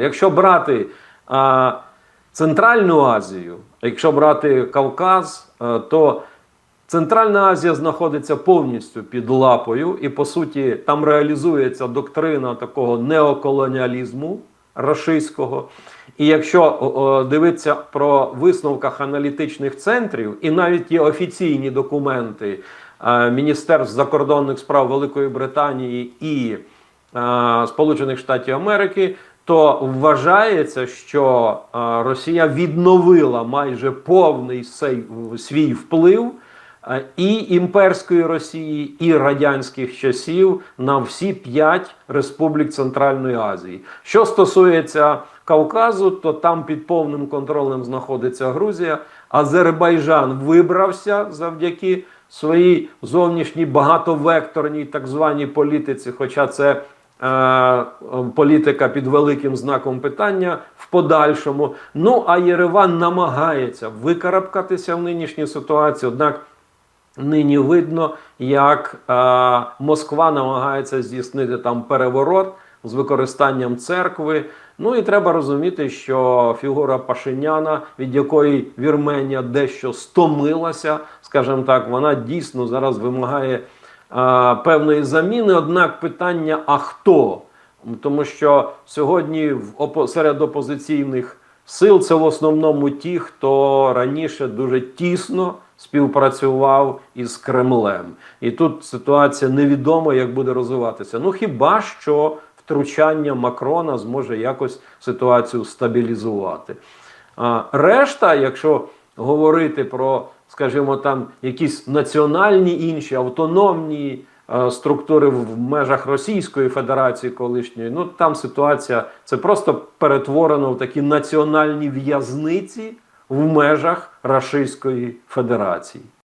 Якщо брати а, Центральну Азію, якщо брати Кавказ, а, то Центральна Азія знаходиться повністю під лапою, і по суті там реалізується доктрина такого неоколоніалізму рашистського. І якщо о, дивитися про висновках аналітичних центрів, і навіть є офіційні документи е, Міністерств закордонних справ Великої Британії і е, Сполучених Штатів Америки, то вважається, що е, Росія відновила майже повний свій вплив е, і імперської Росії, і радянських часів на всі п'ять республік Центральної Азії. Що стосується Кавказу, то там під повним контролем знаходиться Грузія. Азербайджан вибрався завдяки своїй зовнішній багатовекторній так званій політиці, хоча це політика під великим знаком питання в подальшому. Ну а Єреван намагається викарабкатися в нинішній ситуації, однак. Нині видно, як е, Москва намагається здійснити там переворот з використанням церкви. Ну і треба розуміти, що фігура Пашиняна, від якої Вірменія дещо стомилася, скажімо так, вона дійсно зараз вимагає е, певної заміни. Однак питання: а хто? Тому що сьогодні в серед опозиційних сил це в основному ті, хто раніше дуже тісно співпрацював із Кремлем. І тут ситуація невідомо, як буде розвиватися. Ну хіба що втручання Макрона зможе якось ситуацію стабілізувати. А решта, якщо говорити про, скажімо, там якісь національні інші автономні е, структури в межах Російської Федерації колишньої, ну там ситуація це просто перетворено в такі національні в'язниці в межах Рашистської Федерації.